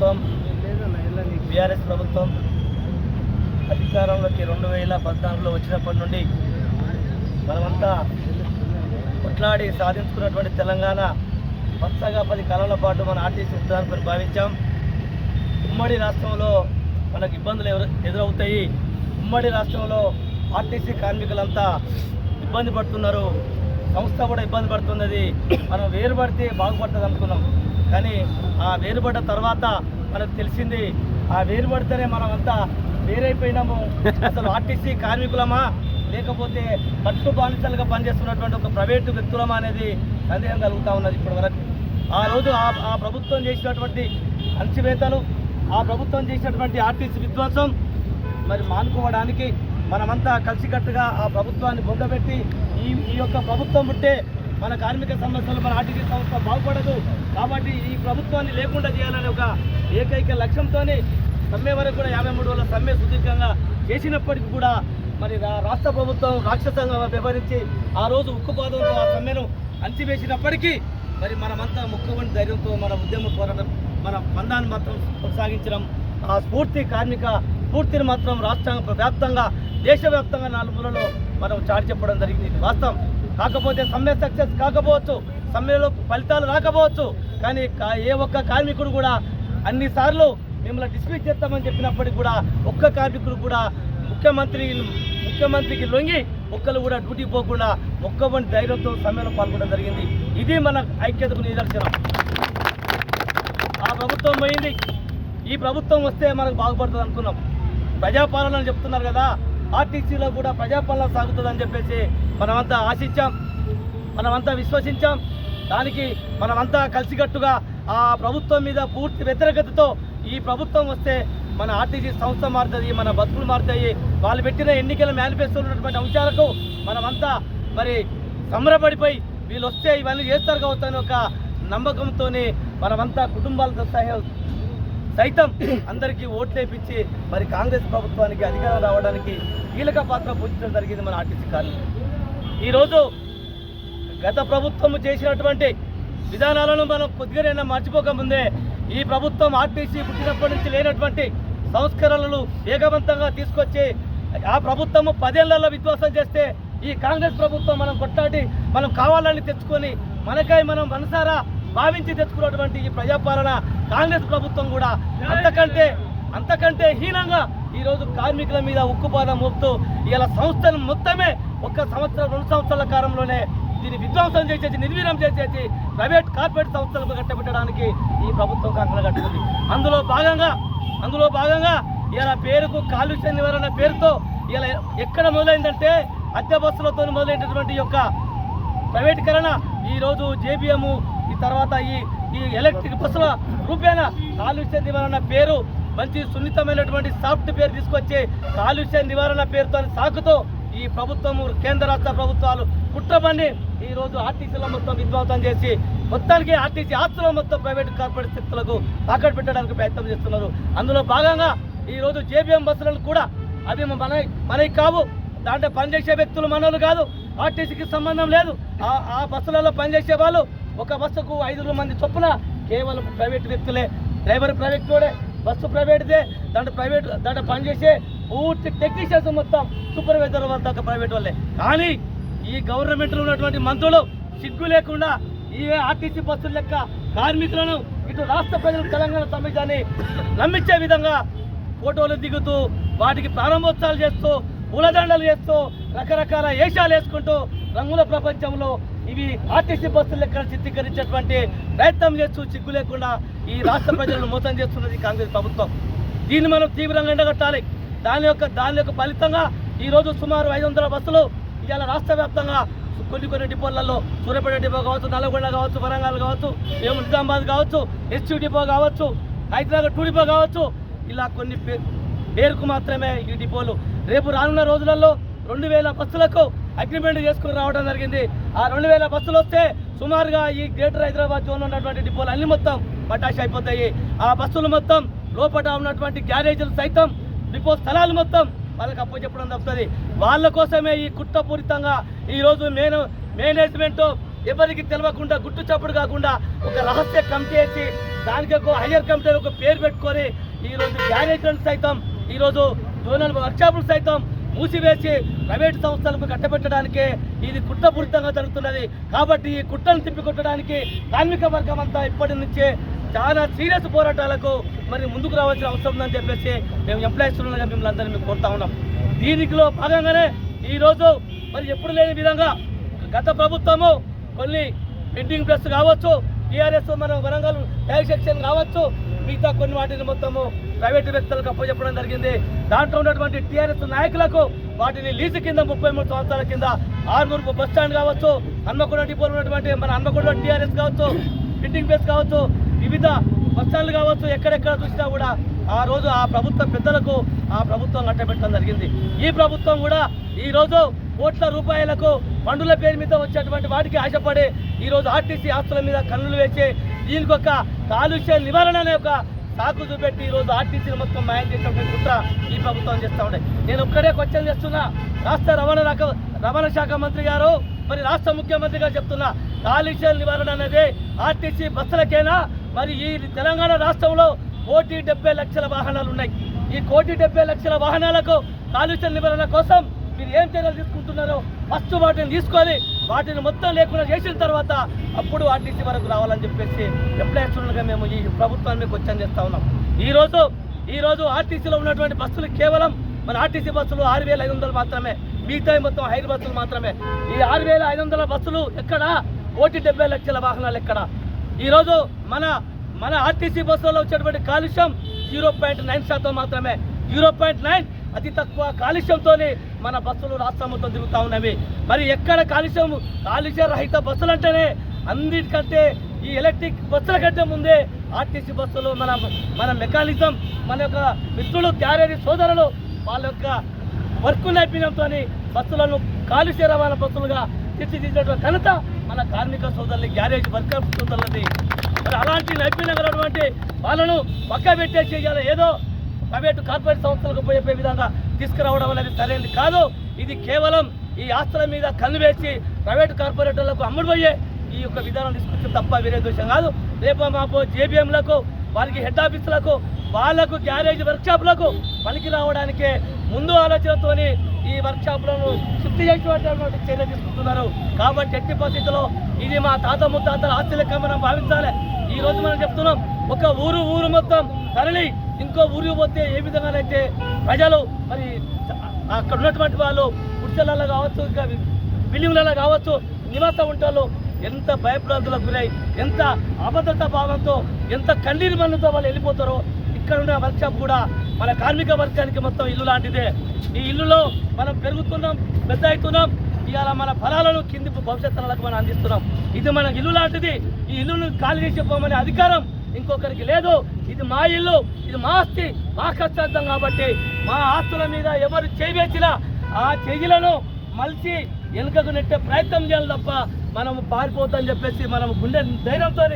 ప్రభుత్వం బీఆర్ఎస్ ప్రభుత్వం అధికారంలోకి రెండు వేల పద్నాలుగులో వచ్చినప్పటి నుండి మనమంతా కొట్లాడి సాధించుకున్నటువంటి తెలంగాణ పచ్చగా పది కాలాల పాటు మన ఆర్టీసీ ఉత్తరాన్ని భావించాం. ఉమ్మడి రాష్ట్రంలో మనకు ఇబ్బందులు ఎదురవుతాయి. ఉమ్మడి రాష్ట్రంలో ఆర్టీసీ కార్మికులంతా ఇబ్బంది పడుతున్నారు. సంస్థ కూడా ఇబ్బంది పడుతున్నది. మనం వేరుపడితే బాగుపడుతుంది అనుకున్నాం. కానీ ఆ వేరుపడ్డ తర్వాత మనకు తెలిసింది. ఆ వేరుపడితేనే మనం అంతా వేరైపోయినాము. అసలు ఆర్టీసీ కార్మికులమా? లేకపోతే పట్టు బానిసలుగా పనిచేస్తున్నటువంటి ఒక ప్రైవేటు వ్యక్తులమా అనేది సందేహం కలుగుతూ ఉన్నది ఇప్పటి వరకు ఆ రోజు ఆ ఆ ప్రభుత్వం చేసినటువంటి అణచివేతలు ఆ ప్రభుత్వం చేసినటువంటి ఆర్టీసీ విధ్వంసం మరి మానుకోవడానికి మనమంతా కలిసికట్టుగా ఆ ప్రభుత్వాన్ని బొందబెట్టి ఈ ఈ యొక్క ప్రభుత్వం ఉంటే మన కార్మిక సమస్యలు మన ఆర్టీసీ సంస్థ బాగుపడదు. కాబట్టి ఈ ప్రభుత్వాన్ని లేకుండా చేయాలనే ఒక ఏకైక లక్ష్యంతోనే సమ్మె వరకు కూడా యాభై మూడు రోజుల సమ్మె సుదీర్ఘంగా చేసినప్పటికీ కూడా మరి రా- రాష్ట్ర ప్రభుత్వం రాక్షసంగా వ్యవహరించి ఆ రోజు ఉక్కుపాదంతో ఆ సమ్మెను అంచివేసినప్పటికీ మరి మనమంతా ముఖ్యమంత్రి ధైర్యంతో మన ఉద్యమ పోరాటం మన బంధాన్ని మాత్రం కొనసాగించడం ఆ స్ఫూర్తి కార్మిక స్ఫూర్తిని మాత్రం రాష్ట్ర వ్యాప్తంగా దేశవ్యాప్తంగా నాలుగు మనం చాటి చెప్పడం జరిగింది వాస్తవం. కాకపోతే సమ్మె సక్సెస్ కాకపోవచ్చు. సమ్మెలో ఫలితాలు రాకపోవచ్చు. కానీ కా- ఏ ఒక్క కార్మికుడు కూడా అన్నిసార్లు మిమ్మల్ని డిస్మిస్ చేస్తామని చెప్పినప్పటికీ కూడా ఒక్క కార్మికుడు కూడా ముఖ్యమంత్రి ముఖ్యమంత్రికి లొంగి ఒక్కరు కూడా డ్యూటీ పోకుండా ఒక్కవంటి ధైర్యంతో సమ్మెలో పాల్గొనడం జరిగింది. ఇది మన ఐక్యతకు నిదర్శనం. ఆ ప్రభుత్వం పోయింది. ఈ ప్రభుత్వం వస్తే మనకు బాగుపడుతుంది అనుకున్నాం. ప్రజాపాలన అని చెప్తున్నారు కదా. ఆర్టీసీలో కూడా ప్రజాపాలన సాగుతుందని చెప్పేసి మనమంతా ఆశించాం. మనమంతా విశ్వసించాం. దానికి మనమంతా కలిసికట్టుగా ఆ ప్రభుత్వం మీద పూర్తి వ్యతిరేకతతో ఈ ప్రభుత్వం వస్తే మన ఆర్టీసీ సంస్థ మారుతుంది మన బతుకులు మారుతాయి. వాళ్ళు పెట్టిన ఎన్నికల మేనిఫెస్టోలో ఉన్నటువంటి అంశాలకు మనమంతా మరి సంబరపడిపోయి వీళ్ళు వస్తే ఇవన్నీ చేస్తారు కావచ్చు అని ఒక నమ్మకంతో మనమంతా కుటుంబాలతో సహా సైతం అందరికీ ఓట్లేపించి మరి కాంగ్రెస్ ప్రభుత్వానికి అధికారం రావడానికి కీలక పాత్ర పోషించడం జరిగింది మన ఆర్టీసీ కార్మికులు ఈరోజు గత ప్రభుత్వం చేసినటువంటి విధానాలను మనం కొద్దిగానైనా మర్చిపోకముందే ఈ ప్రభుత్వం ఆర్టీసీ పుట్టినప్పటి నుంచి లేనటువంటి సంస్కరణలు వేగవంతంగా తీసుకొచ్చి ఆ ప్రభుత్వము పదేళ్ళలో విధ్వంసం చేస్తే ఈ కాంగ్రెస్ ప్రభుత్వం మనం కొట్లాడి మనం కావాలని తెచ్చుకొని మనకై మనం మనసారా భావించి తెచ్చుకున్నటువంటి ఈ ప్రజాపాలన కాంగ్రెస్ ప్రభుత్వం కూడా అంతకంటే అంతకంటే హీనంగా ఈరోజు కార్మికుల మీద ఉక్కుపాదం మోపుతూ ఇలా సంస్థలు మొత్తమే ఒక్క సంవత్సరం రెండు సంవత్సరాల కాలంలోనే దీన్ని విధ్వంసం చేసేసి నిర్వీర్యం చేసేసి ప్రైవేట్ కార్పొరేట్ సంస్థలకు కట్టబెట్టడానికి ఈ ప్రభుత్వం కంకణ కట్టుకుంది. అందులో భాగంగా అందులో భాగంగా ఇలా పేరుకు కాలుష్య నివారణ పేరుతో ఇలా ఎక్కడ మొదలైందంటే అద్దె బస్సులతో మొదలైనటువంటి యొక్క ప్రైవేటీకరణ. ఈరోజు జేబీఎం ఈ తర్వాత ఈ ఈ ఎలక్ట్రిక్ బస్సుల రూపేణ కాలుష్య నివారణ పేరు మంచి సున్నితమైనటువంటి సాఫ్ట్ పేరు తీసుకొచ్చి కాలుష్య నివారణ పేరుతో సాకుతో ఈ ప్రభుత్వము కేంద్ర రాష్ట్ర ప్రభుత్వాలు కుట్రబన్ని ఈ రోజు ఆర్టీసీలో మొత్తం విధ్వంసం చేసి మొత్తానికి ఆర్టీసీ ఆస్తుల మొత్తం ప్రైవేట్ కార్పొరేట్ శక్తులకు తాకట్టు పెట్టడానికి ప్రయత్నం చేస్తున్నారు. అందులో భాగంగా ఈ రోజు జేబీఎం బస్సులను కూడా అవి మన మనకి కావు. దాంట్లో పనిచేసే వ్యక్తులు మనోళ్ళు కాదు. ఆర్టీసీకి సంబంధం లేదు. ఆ బస్సులలో పనిచేసే వాళ్ళు ఒక బస్సుకు ఐదుగురు మంది చొప్పున కేవలం ప్రైవేట్ వ్యక్తులే. డ్రైవర్ ప్రైవేట్ కూడా బస్సు ప్రైవేట్దే. దాంట్లో ప్రైవేట్ దాంట్లో పనిచేసే పూర్తి టెక్నీషియన్స్ మొత్తం సూపర్వైజర్ వాళ్ళ ప్రైవేట్ వాళ్ళే. కానీ ఈ గవర్నమెంట్లో ఉన్నటువంటి మంత్రులు సిగ్గు లేకుండా ఈ ఆర్టీసీ బస్సుల లెక్క కార్మికులను ఇటు రాష్ట్ర ప్రజలు తెలంగాణ సమాజాన్ని నమ్మించే విధంగా ఫోటోలు దిగుతూ వాటికి ప్రారంభోత్సవాలు చేస్తూ పూలదండలు చేస్తూ రకరకాల వేషాలు వేసుకుంటూ రంగుల ప్రపంచంలో ఇవి ఆర్టీసీ బస్సులు ఎక్కడ చిత్రీకరించేటువంటి ప్రయత్నం చేస్తూ చిక్కు లేకుండా ఈ రాష్ట్ర ప్రజలను మోసం చేస్తున్నది కాంగ్రెస్ ప్రభుత్వం. దీన్ని మనం తీవ్రంగా ఎండగట్టాలి. దాని యొక్క దాని యొక్క ఫలితంగా ఈరోజు సుమారు ఐదు వందల బస్సులు ఇవాళ రాష్ట్ర వ్యాప్తంగా కొన్ని కొన్ని డిపోలలో సూర్యాపేట డిపో కావచ్చు నల్లగొండ కావచ్చు వరంగల్ కావచ్చు మేము నిజామాబాద్ కావచ్చు ఎస్యూ డిపో కావచ్చు హైదరాబాద్ టూ డిపో కావచ్చు ఇలా కొన్ని పే- పేరుకు మాత్రమే ఈ డిపోలు. రేపు రానున్న రోజులలో రెండు వేల బస్సులకు అగ్రిమెంట్ చేసుకుని రావడం జరిగింది. ఆ రెండు వేల బస్సులు వస్తే సుమారుగా ఈ గ్రేటర్ హైదరాబాద్ జోన్లో ఉన్నటువంటి డిపోలు అన్ని మొత్తం పటాష్ అయిపోతాయి. ఆ బస్సులు మొత్తం లోపల ఉన్నటువంటి గ్యారేజీలు సైతం డిపో స్థలాలు మొత్తం వాళ్ళకి అప్పు చెప్పడం తప్పుతుంది. వాళ్ళ కోసమే ఈ కుట్రపూరితంగా ఈరోజు మేను మేనేజ్మెంట్ ఎవరికి తెలియకుండా గుట్టు చప్పుడు కాకుండా ఒక రహస్య కమిటీ వేసి దానికి ఒక హయ్యర్ కమిటీ ఒక పేరు పెట్టుకొని ఈరోజు గ్యారేజ్లను సైతం ఈరోజు జోనల్ వర్క్షాపులు సైతం మూసివేసి ప్రైవేటు సంస్థలకు కట్టబెట్టడానికే ఇది కుట్రపూరితంగా జరుగుతున్నది. కాబట్టి ఈ కుట్రను తిప్పికొట్టడానికి కార్మిక వర్గం అంతా ఇప్పటి నుంచే చాలా సీరియస్ పోరాటాలకు మరి ముందుకు రావాల్సిన అవసరం ఉందని చెప్పేసి మేము ఎంప్లాయీస్ ఉండగా మిమ్మల్ని అందరినీ మేము కోరుతా ఉన్నాం. దీనికిలో భాగంగానే ఈరోజు మరి ఎప్పుడు లేని విధంగా గత ప్రభుత్వము కొన్ని పెయింటింగ్ ప్రెస్ కావచ్చు టీఆర్ఎస్ మన వరంగల్ ట్యాక్స్ సెక్షన్ కావచ్చు మిగతా కొన్ని వాటిని మొత్తము ప్రైవేటు వ్యక్తులకు అప్పచెప్పడం జరిగింది. దాంట్లో ఉన్నటువంటి టీఆర్ఎస్ నాయకులకు వాటిని లీజు కింద ముప్పై మూడు సంవత్సరాల కింద ఆరునూరు బస్ స్టాండ్ కావచ్చు హన్మకొండ డిపోలో ఉన్నటువంటి మన హన్మకొండ టీఆర్ఎస్ కావచ్చు ప్రింటింగ్ ప్రెస్ కావచ్చు వివిధ బస్ స్టాండ్లు కావచ్చు ఎక్కడెక్కడ చూసినా కూడా ఆ రోజు ఆ ప్రభుత్వ పెద్దలకు ఆ ప్రభుత్వం కట్టబెట్టడం జరిగింది. ఈ ప్రభుత్వం కూడా ఈరోజు కోట్ల రూపాయలకు పండుల పేరు మీద వచ్చేటువంటి వాటికి ఆశపడి ఈరోజు ఆర్టీసీ ఆస్తుల మీద కన్నులు వేసి దీనికి ఒక కాలుష్య నివారణ అనే ఒక సాకు చూపెట్టి ఈరోజు ఆర్టీసీని మొత్తం మాయం చేసినటువంటి కుట్ర ఈ ప్రభుత్వం చేస్తూ ఉండే నేను ఒక్కడే క్వశ్చన్ చేస్తున్నా. రాష్ట్ర రవాణా రక రవాణా శాఖ మంత్రి గారు మరి రాష్ట్ర ముఖ్యమంత్రి గారు చెప్తున్నా కాలుష్య నివారణ అనేది ఆర్టీసీ బస్సులకేనా? మరి ఈ తెలంగాణ రాష్ట్రంలో కోటి డెబ్బై లక్షల వాహనాలు ఉన్నాయి. ఈ కోటి డెబ్బై లక్షల వాహనాలకు కాలుష్య నివారణ కోసం మీరు ఏం చర్యలు తీసుకుంటున్నారో ఫస్ట్ వాటిని తీసుకొని వాటిని మొత్తం లేకుండా చేసిన తర్వాత అప్పుడు ఆర్టీసీ వరకు రావాలని చెప్పేసి ఎంప్లాయీస్గా మేము ఈ ప్రభుత్వాన్ని క్వశ్చన్ చేస్తూ ఉన్నాం. ఈ రోజు ఆర్టీసీలో ఉన్నటువంటి బస్సులు కేవలం మన ఆర్టీసీ బస్సులు ఆరు వేల ఐదు వందలు మాత్రమే మిగతా మొత్తం ఐదు బస్సులు మాత్రమే. ఈ ఆరు వేల ఐదు వందల బస్సులు ఎక్కడ? కోటి డెబ్బై లక్షల వాహనాలు ఎక్కడ? ఈరోజు మన మన ఆర్టీసీ బస్సులలో వచ్చేటువంటి కాలుష్యం జీరో పాయింట్ నైన్ శాతం మాత్రమే. జీరో పాయింట్ నైన్ అతి తక్కువ కాలుష్యంతో మన బస్సులు రాష్ట్రం మొత్తం తిరుగుతూ ఉన్నవి. మరి ఎక్కడ కాలుష్యం కాలుష్య రహిత బస్సులు అంటేనే అన్నిటికంటే ఈ ఎలక్ట్రిక్ బస్సుల కంటే ముందే ఆర్టీసీ బస్సులు మన మన మెకానిజం మన యొక్క మిత్రులు క్యారేజీ సోదరులు వాళ్ళ యొక్క వర్క్ నైపుణ్యంతో బస్సులను కాలుష్య రవాణా బస్సులుగా తీర్చిదిద్దేటువంటి ఘనత మన కార్మిక సోదరులు గ్యారేజ్ వర్కర్ సోదరులది. మరి అలాంటి నైపుణ్యం కలటువంటి వాళ్ళను పక్క పెట్టే చేయాలి ఏదో ప్రైవేటు కార్పొరేట్ సంస్థలకు పోయే విధంగా తీసుకురావడం అనేది సరైనది కాదు. ఇది కేవలం ఈ ఆస్తుల మీద కన్ను వేసి ప్రైవేట్ కార్పొరేటర్లకు అమ్ముడుపోయే ఈ యొక్క విధానం తీసుకొచ్చి తప్ప వేరే దోషం కాదు. రేపు మాపో జేబీఎంలకు వారికి హెడ్ ఆఫీసులకు వాళ్ళకు గ్యారేజ్ వర్క్షాప్లకు పనికి రావడానికే ముందు ఆలోచనతోని ఈ వర్క్షాప్లను శుద్ధి చేసేటువంటి చర్య తీసుకుంటున్నారు. కాబట్టి ఎట్టి పరిస్థితుల్లో ఇది మా తాత ముత్తాతల ఆస్తి లెక్క మనం భావించాలి. ఈ రోజు మనం చెప్తున్నాం ఒక ఊరు ఊరు మొత్తం తరలి ఇంకో ఊరికి పోతే ఏ విధంగానైతే ప్రజలు మరి అక్కడ ఉన్నటువంటి వాళ్ళు గుడిసెలలో కావచ్చు ఇంకా బిల్డింగ్లలో కావచ్చు నివాసం ఉంటారు ఎంత భయప్రాంతులకు గురై ఎంత అభద్రత భావంతో ఎంత కన్నీరు మన్నుతో వాళ్ళు వెళ్ళిపోతారో ఇక్కడ ఉన్న వర్క్షాప్ కూడా మన కార్మిక వర్గానికి మొత్తం ఇల్లు లాంటిదే. ఈ ఇల్లులో మనం పెరుగుతున్నాం పెద్ద అవుతున్నాం ఇవాళ మన ఫలాలను కింది భవిష్యత్ తరాలకు మనం అందిస్తున్నాం. ఇది మన ఇల్లు లాంటిది. ఈ ఇల్లును ఖాళీ చేసి పోమనే అధికారం ఇంకొకరికి లేదు. ఇది మా ఇల్లు ఇది మా ఆస్తి మా కష్టార్థం కాబట్టి మా ఆస్తుల మీద ఎవరు చేవేసినా ఆ చెయ్యిలను మలిచి వెనుకకు నెట్టే ప్రయత్నం చేయాలి తప్ప మనం పారిపోద్దని చెప్పేసి మనం గుండె ధైర్యంతో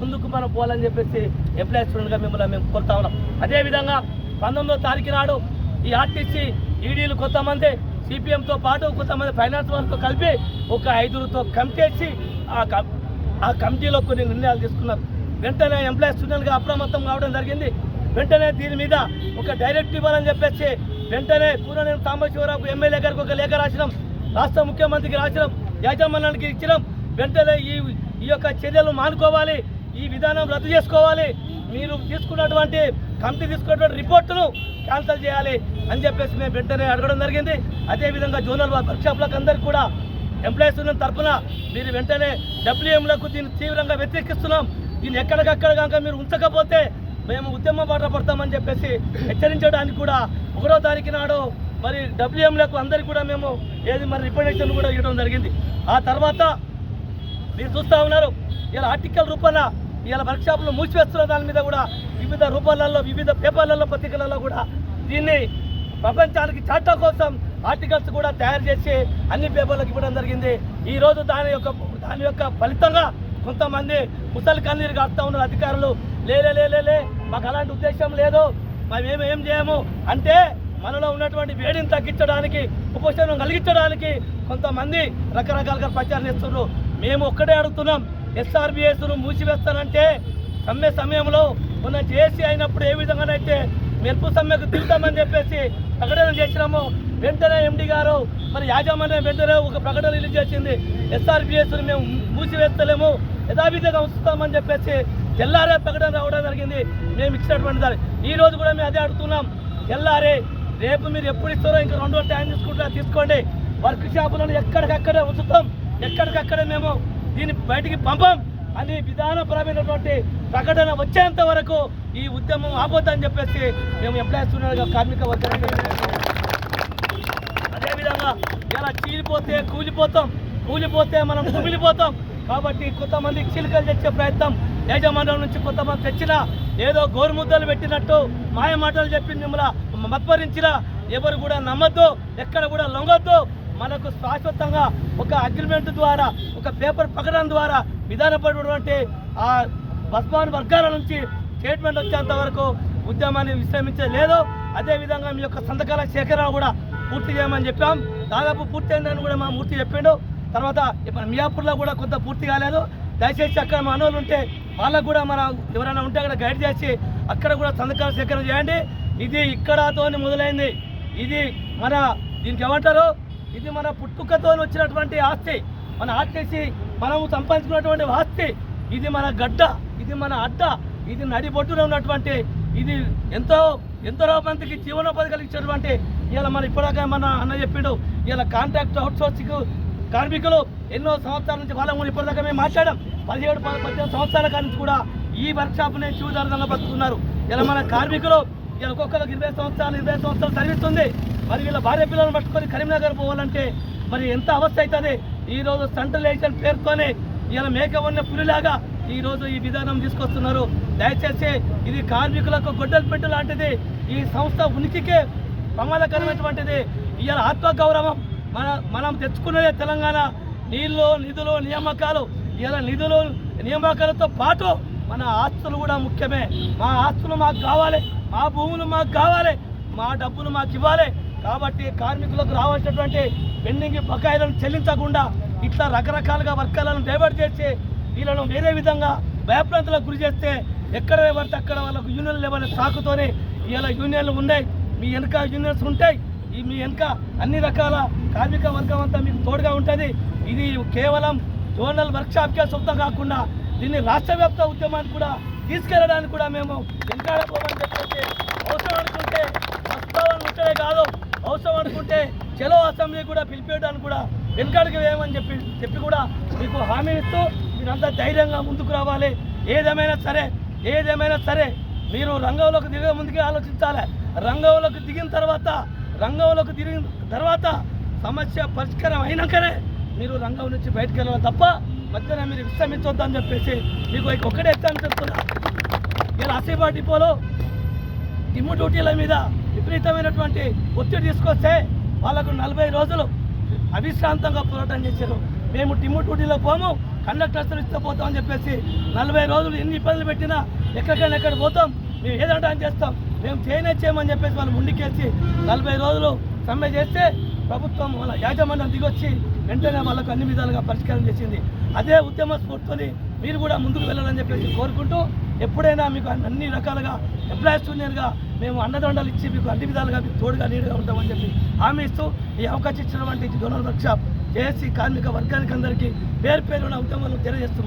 ముందుకు మనం పోవాలని చెప్పేసి ఎంప్లాయీస్ స్టూడెంట్గా మిమ్మల్ని మేము కోరుతా ఉన్నాం. అదేవిధంగా పంతొమ్మిదో తారీఖు నాడు ఈ ఆర్టీసీ ఈడీలు కొంతమంది సిపిఎంతో పాటు కొంతమంది ఫైనాన్స్ వాళ్ళతో కలిపి ఒక ఐదుగురితో కమిటీ ఆ కం- ఆ కమిటీలో కొన్ని నిర్ణయాలు తీసుకున్నారు. వెంటనే ఎంప్లాయీస్గా అప్రమత్తం కావడం జరిగింది. వెంటనే దీని మీద ఒక డైరెక్ట్ ఇవ్వాలని చెప్పేసి వెంటనే కూరనేని సాంబశివరావు ఎమ్మెల్యే గారికి ఒక లేఖ రాసినాం. రాష్ట్ర ముఖ్యమంత్రికి రాసినాం. యాజమాన్యానికి ఇచ్చినాం. వెంటనే ఈ ఈ యొక్క చర్యలు మానుకోవాలి. ఈ విధానం రద్దు చేసుకోవాలి. మీరు తీసుకున్నటువంటి కమిటీ తీసుకున్నటువంటి రిపోర్టును క్యాన్సిల్ చేయాలి అని చెప్పేసి మేము వెంటనే అడగడం జరిగింది. అదేవిధంగా జోనల్ వర్క్షాప్లకు అందరికీ కూడా ఎంప్లాయీస్ ఉన్న తరఫున మీరు వెంటనే డబ్ల్యూఎంలకు దీన్ని తీవ్రంగా వ్యతిరేకిస్తున్నాం. దీన్ని ఎక్కడికక్కడ కనుక మీరు ఉంచకపోతే మేము ఉద్యమ బాట పడతామని చెప్పేసి హెచ్చరించడానికి కూడా ఒకటో తారీఖు నాడు మరి డబ్ల్యూఎంలకు అందరికీ కూడా మేము ఏది మరి రిప్రజెంటేషన్ కూడా ఇవ్వడం జరిగింది. ఆ తర్వాత మీరు చూస్తూ ఉన్నారు ఇలా ఆర్టికల్ రూపాన ఇలా వర్క్షాప్లు మూసివేస్తున్న దాని మీద కూడా వివిధ రూపాలలో వివిధ పేపర్లలో పత్రికలలో కూడా దీన్ని ప్రపంచానికి చాటా కోసం ఆర్టికల్స్ కూడా తయారు చేసి అన్ని పేపర్లకు ఇవ్వడం జరిగింది. ఈరోజు దాని యొక్క దాని యొక్క ఫలితంగా కొంతమంది ముసలి కన్నీరు కాస్తా ఉన్నారు అధికారులు. లేలే లేలే లే మాకు అలాంటి ఉద్దేశం లేదు. మేము ఏం చేయము. అంటే మనలో ఉన్నటువంటి వేడిని తగ్గించడానికి ఉపశమనం కలిగించడానికి కొంతమంది రకరకాలుగా ప్రచారం చేస్తున్నారు. మేము ఒక్కడే అడుగుతున్నాం ఎస్ఆర్బిఎస్ను మూసివేస్తానంటే సమ్మె సమయంలో మొన్న జేసీ అయినప్పుడు ఏ విధంగానైతే మెరుపు సమ్మెకు దిగుతామని చెప్పేసి ప్రకటన చేసినాము వెంటనే ఎండి గారు మరి యాజమాన్యం వెంటనే ఒక ప్రకటన రిలీజ్ చేసింది. ఎస్ఆర్బిఎస్ను మేము మూసివేస్తలేము. యథావిధిగా ఉంచుతామని చెప్పేసి తెల్లారే ప్రకటన రావడం జరిగింది. మేము ఇచ్చినటువంటి దాన్ని. ఈ రోజు కూడా మేము అదే అడుగుతున్నాం. తెల్లారే రేపు మీరు ఎప్పుడు ఇస్తారో ఇంకా రెండో టైం తీసుకుంటారా తీసుకోండి. వర్క్ షాపులను ఎక్కడికక్కడే ఉంచుతాం. ఎక్కడికక్కడే మేము దీన్ని బయటికి పంపం అని విధానపరమైనటువంటి ప్రకటన వచ్చేంత వరకు ఈ ఉద్యమం ఆపోద్దని చెప్పేసి మేము ఎంప్లాయీస్ ఉన్నారుగా కార్మిక వర్గానికి అదేవిధంగా ఇలా చీలిపోతే కూలిపోతాం. కూలిపోతే మనం కుమిలిపోతాం. కాబట్టి కొంతమంది చిలుకలు తెచ్చే ప్రయత్నం యాజమాన్యం నుంచి కొంతమంది తెచ్చిన ఏదో గోరుముద్దలు పెట్టినట్టు మాయ మాటలు చెప్పి మిమ్మల్ని మత్పరించిన ఎవరు కూడా నమ్మద్దు ఎక్కడ కూడా లొంగొద్దు. మనకు శాశ్వతంగా ఒక అగ్రిమెంట్ ద్వారా ఒక పేపర్ ప్రకటన ద్వారా విధానపడినటువంటి ఆ బస్మాన్ వర్గాల నుంచి స్టేట్మెంట్ వచ్చేంత వరకు ఉద్యమాన్ని విశ్రమించలేదు. అదేవిధంగా మీ యొక్క సంతకాల సేకరణ కూడా పూర్తి చేయమని చెప్పాం. దాదాపు పూర్తి అయిందని కూడా మా మూర్తి చెప్పిండు. తర్వాత ఇప్పుడు మియాపూర్లో కూడా కొంత పూర్తి కాలేదు. దయచేసి అక్కడ మా ఉంటే వాళ్ళకు కూడా మన ఎవరైనా ఉంటే అక్కడ గైడ్ చేసి అక్కడ కూడా సంతకాల సేకరణ చేయండి. ఇది ఇక్కడతో మొదలైంది. ఇది మన దీనికి ఏమంటారు? ఇది మన పుట్టుకతో వచ్చినటువంటి ఆస్తి. మన ఆర్టీసీ మనము సంపాదించుకున్నటువంటి ఆస్తి. ఇది మన గడ్డ ఇది మన అడ్డ ఇది నడిబొట్టున ఉన్నటువంటి ఇది ఎంతో ఎంతో మందికి జీవనోపాధి కలిగించినటువంటి ఇలా మన ఇప్పటిదాకా మన అన్న చెప్పిండు. ఇలా కాంట్రాక్ట్ అవుట్సోర్సింగ్ కార్మికులు ఎన్నో సంవత్సరాల నుంచి వాళ్ళ కూడా ఇప్పటిదాకా మేము మాట్లాడాం. పదిహేడు పద్దెనిమిది సంవత్సరాల కాడి నుంచి కూడా ఈ వర్క్ షాప్ని చూదారుదంగా బతుకుతున్నారు. ఇలా మన కార్మికులు ఇలా ఒక్కొక్కరికి ఇరవై సంవత్సరాలు ఇరవై సంవత్సరాలు సర్వీస్ మరి వీళ్ళ భార్య పిల్లలను పట్టుకొని కరీంనగర్ పోవాలంటే మరి ఎంత అవస్థ అవుతుంది? ఈరోజు సెంట్రలైజేషన్ పేరుతోనే ఇలా మేక ఉన్న పులిలాగా ఈరోజు ఈ విధానం తీసుకొస్తున్నారు. దయచేసి ఇది కార్మికులకు గొడ్డలు పెట్టు లాంటిది. ఈ సంస్థ ఉనికికే ప్రమాదకరమైనటువంటిది. ఇవాళ ఆత్మగౌరవం మన మనం తెచ్చుకున్నదే తెలంగాణ నీళ్ళు నిధులు నియామకాలు. ఇలా నిధులు నియామకాలతో పాటు మన ఆస్తులు కూడా ముఖ్యమే. మా ఆస్తులు మాకు కావాలి మా భూములు మాకు కావాలి మా డబ్బులు మాకు ఇవ్వాలి. కాబట్టి కార్మికులకు రావాల్సినటువంటి పెండింగ్ బకాయిలను చెల్లించకుండా ఇట్లా రకరకాలుగా వర్గాలను డైవర్ట్ చేసి వీళ్ళను వేరే విధంగా భయప్రాంతాలకు గురి చేస్తే ఎక్కడ పడితే అక్కడ వాళ్ళకు యూనియన్ లెవెల్ సాకుతోనే ఇలా యూనియన్లు ఉన్నాయి. మీ వెనక యూనియన్స్ ఉంటాయి. ఈ మీ వెనక అన్ని రకాల కార్మిక వర్గం అంతా మీకు తోడుగా ఉంటుంది. ఇది కేవలం జోనల్ వర్క్షాప్కే సొంతం కాకుండా దీన్ని రాష్ట్ర వ్యాప్త ఉద్యమాన్ని కూడా తీసుకెళ్ళడానికి కూడా మేము వెనకాడబోమని చెప్పేసి అవసరం అనుకుంటే ప్రస్తావన ఉంటే కాదు. అవసరం అనుకుంటే చలో అసెంబ్లీ కూడా పిలిపేయడానికి కూడా వెనకాడికి వేయమని చెప్పి చెప్పి కూడా మీకు హామీ ఇస్తూ మీరంతా ధైర్యంగా ముందుకు రావాలి. ఏదేమైనా సరే ఏదేమైనా సరే మీరు రంగంలోకి దిగే ముందుకే ఆలోచించాలి. రంగంలోకి దిగిన తర్వాత రంగంలోకి తిరిగిన తర్వాత సమస్య పరిష్కారం అయినాకనే మీరు రంగం నుంచి బయటకు వెళ్ళాలి తప్ప మధ్యన మీరు విశ్రమించొద్దని చెప్పేసి మీకు ఇక ఎత్తాను చెప్తున్నా. ఇలా అసీబా డిపోలో టిమ్ము డ్యూటీల మీద విపరీతమైనటువంటి ఒత్తిడి తీసుకొస్తే వాళ్ళకు నలభై రోజులు అవిశ్రాంతంగా పోరాటం చేశారు. మేము టిమ్ము డ్యూటీలో పోము కండక్టర్స్ ఇస్తే పోతామని చెప్పేసి నలభై రోజులు ఎన్ని ఇబ్బందులు పెట్టినా ఎక్కడికైనా ఎక్కడ పోతాం. మేము ఏదంటే అని చేస్తాం. మేము చేయనే చేయమని చెప్పేసి వాళ్ళు ముందుకేసి నలభై రోజులు సమ్మె చేస్తే ప్రభుత్వం వాళ్ళ యాజమాన్యం దిగొచ్చి వెంటనే వాళ్ళకు అన్ని విధాలుగా పరిష్కారం చేసింది. అదే ఉద్యమ స్ఫూర్తిని మీరు కూడా ముందుకు వెళ్ళాలని చెప్పేసి కోరుకుంటూ ఎప్పుడైనా మీకు అన్ని రకాలుగా ఎంప్లాయీస్ యూనియన్గా మేము అండదండలు ఇచ్చి మీకు అన్ని విధాలుగా మీకు తోడుగా నీడుగా ఉంటామని చెప్పి హామీ ఇస్తూ ఈ అవకాశం ఇచ్చినటువంటి డోనల్ వర్క్షాప్ జేఏసీ కార్మిక వర్గానికి అందరికీ పేరు పేరున ఉద్యమాలు తెలియజేస్తూ